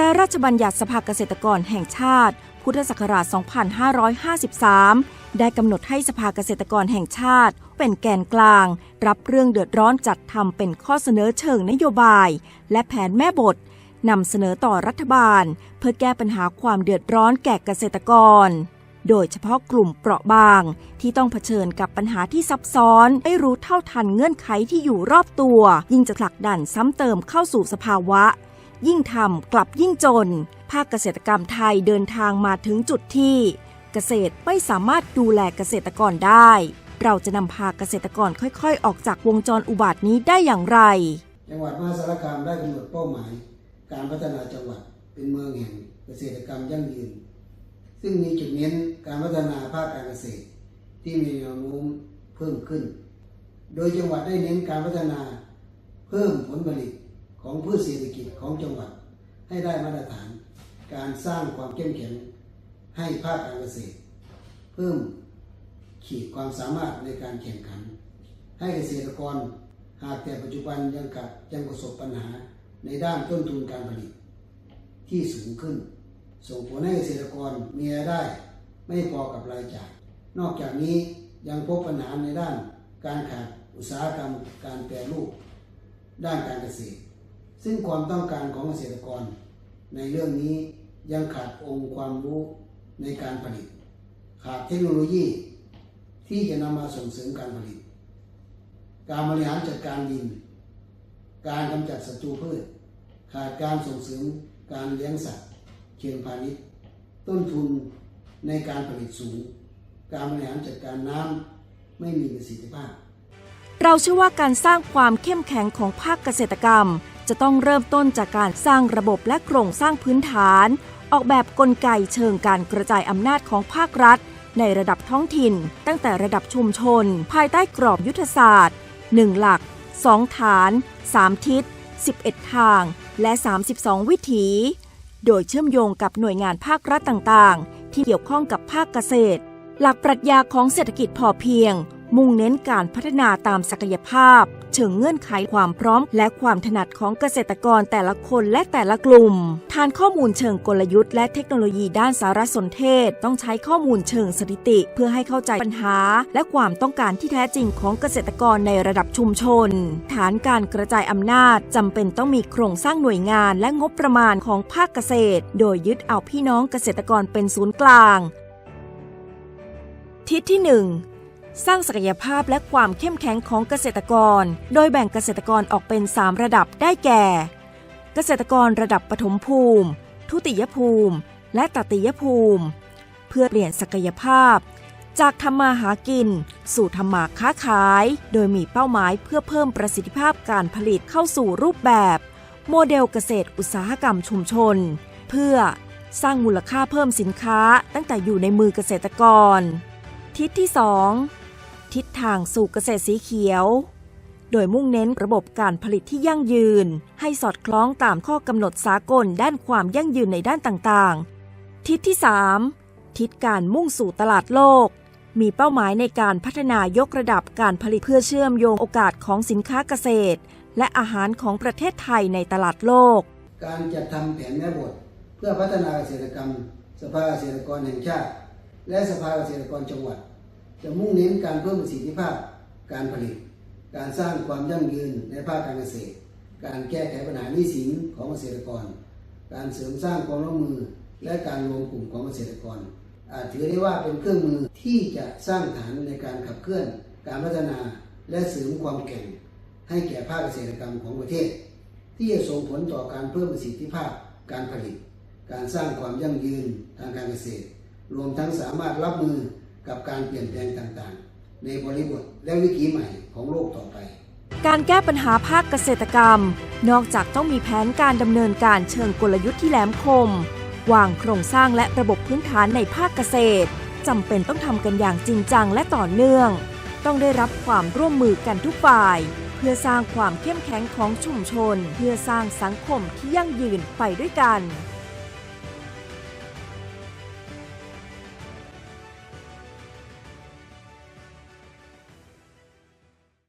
ระราชบัญญัติสภาเกษตรกรแห่งชาติ พุทธศักราช 2553 ได้กำหนดให้สภาเกษตรกรแห่งชาติ เป็นแกนกลาง รับเรื่องเดือดร้อนจัดทำเป็นข้อเสนอเชิงนโยบาย และแผนแม่บทนำเสนอต่อรัฐบาล เพื่อแก้ปัญหาความเดือดร้อนแก่เกษตรกร โดยเฉพาะกลุ่มเปราะบาง ที่ต้องเผชิญกับปัญหาที่ซับซ้อนไม่รู้เท่าทันเงื่อนไขที่อยู่รอบตัว ยิ่งจะผลักดันซ้ำเติมเข้าสู่สภาวะ ยิ่งทำกลับยิ่งจน ภาคเกษตรกรรมไทยเดินทางมาถึงจุดที่ เกษตรไม่สามารถดูแลเกษตรกรได้ เราจะนำพาเกษตรกรค่อยๆ ออกจากวงจรอุบาทนี้ได้อย่างไร จังหวัดมหาสารคามได้กำหนดเป้าหมาย การพัฒนาจังหวัดเป็นเมืองแห่งเกษตรกรรมยั่งยืน ซึ่งมีจุดเน้นการพัฒนาภาคการเกษตร ที่มีแนวโน้มเพิ่มขึ้น โดยจังหวัดได้เน้นการพัฒนาเพิ่มผลผลิต ของพืชเศรษฐกิจของจังหวัดให้ได้มาตรฐาน การสร้างความเข้มแข็งให้ภาคการเกษตร เพิ่มขีดความสามารถในการแข่งขัน ให้เกษตรกรหากแต่ปัจจุบันยังกับยังประสบปัญหาในด้านต้นทุนการผลิต ที่สูงขึ้น ส่งผลให้เกษตรกรมีรายได้ไม่พอกับรายจ่าย นอกจากนี้ยังพบปัญหาในด้านการขาดอุตสาหกรรมการแปรรูป ด้านการเกษตร ซึ่งความต้องการของเกษตรกร ในเรื่องนี้ยังขาดองค์ความรู้ในการผลิต ขาดเทคโนโลยี ที่จะนำมาส่งเสริมการผลิต การบริหารจัดการดิน การกำจัดศัตรูพืช ขาดการส่งเสริมการเลี้ยงสัตว์เชิงพาณิชย์ ต้นทุนในการผลิตสูง การบริหารจัดการน้ำไม่มีประสิทธิภาพเราเชื่อว่าการสร้างความเข้มแข็งของภาคเกษตรกรรม จะต้องเริ่มต้นจากการสร้างระบบและโครงสร้างพื้นฐาน ออกแบบกลไกเชิงการกระจายอำนาจของภาครัฐ ในระดับท้องถิ่น ตั้งแต่ระดับชุมชน ภายใต้กรอบยุทธศาสตร์ 1 หลัก 2 ฐาน 3 ทิศ 11 ทาง และ 32 วิถี โดยเชื่อมโยงกับหน่วยงานภาครัฐต่างๆ ที่เกี่ยวข้องกับภาคเกษตร หลักปรัชญาของเศรษฐกิจพอเพียง มุ่งเน้นการพัฒนาตามศักยภาพ เชิงเงื่อนไขความพร้อม และความถนัดของเกษตรกรแต่ละคนและแต่ละกลุ่ม ฐานข้อมูลเชิงกลยุทธ์และเทคโนโลยีด้านสารสนเทศ ต้องใช้ข้อมูลเชิงสถิติ เพื่อให้เข้าใจปัญหา และความต้องการที่แท้จริงของเกษตรกรในระดับชุมชน ฐานการกระจายอำนาจจำเป็นต้องมีโครงสร้างหน่วยงาน และงบประมาณของภาคเกษตร โดยยึดเอาพี่น้องเกษตรกรเป็นศูนย์กลาง ทิศที่ 1 สร้างศักยภาพและความเข้มแข็งของเกษตรกร โดยแบ่งเกษตรกรออกเป็น 3 ระดับได้แก่ เกษตรกรระดับปฐมภูมิ ทุติยภูมิ และตติยภูมิ เพื่อเปลี่ยนศักยภาพ จากทำมาหากิน สู่ทำมาค้าขาย โดยมีเป้าหมายเพื่อเพิ่มประสิทธิภาพการผลิตเข้าสู่รูปแบบ โมเดลเกษตรอุตสาหกรรมชุมชน เพื่อสร้างมูลค่าเพิ่มสินค้าตั้งแต่อยู่ในมือเกษตรกร ทิศที่ 2 ทิศทางสู่เกษตรสีเขียว โดยมุ่งเน้นระบบการผลิตที่ยั่งยืน ให้สอดคล้องตามข้อกำหนดสากลด้านความยั่งยืนในด้านต่างๆ ทิศที่ 3 ทิศการมุ่งสู่ตลาดโลก มีเป้าหมายในการพัฒนายกระดับการผลิตเพื่อเชื่อมโยงโอกาสของสินค้าเกษตร และอาหารของประเทศไทยในตลาดโลก การจัดทำแผนแม่บท เพื่อพัฒนาเกษตรกรรม สภาเกษตรกรแห่งชาติ และสภาเกษตรกรจังหวัด จะมุ่งเน้นการเพิ่มประสิทธิภาพการผลิต การสร้างความยั่งยืนในภาคการเกษตร การแก้ไขปัญหาหนี้สินของเกษตรกร การเสริมสร้างความร่วมมือ และการรวมกลุ่มของเกษตรกร อาจถือได้ว่าเป็นเครื่องมือที่จะสร้างฐานในการขับเคลื่อน การพัฒนาและเสริมความแข่งให้แก่ภาคเกษตรกรรมของประเทศ ที่จะส่งผลต่อการเพิ่มประสิทธิภาพการผลิต การสร้างความยั่งยืนทางการเกษตร รวมทั้งสามารถรับมือ กับการเปลี่ยนแปลงต่างๆ ในบริบทและวิถีใหม่ของโลกต่อไป การแก้ปัญหาภาคเกษตรกรรม นอกจากต้องมีแผนการดำเนินการเชิงกลยุทธ์ที่แหลมคม วางโครงสร้างและระบบพื้นฐานในภาคเกษตรจำเป็นต้องทำกันอย่างจริงจังและต่อเนื่อง ต้องได้รับความร่วมมือกันทุกฝ่าย เพื่อสร้างความเข้มแข็งของชุมชน เพื่อสร้างสังคมที่ยั่งยืนไปด้วยกัน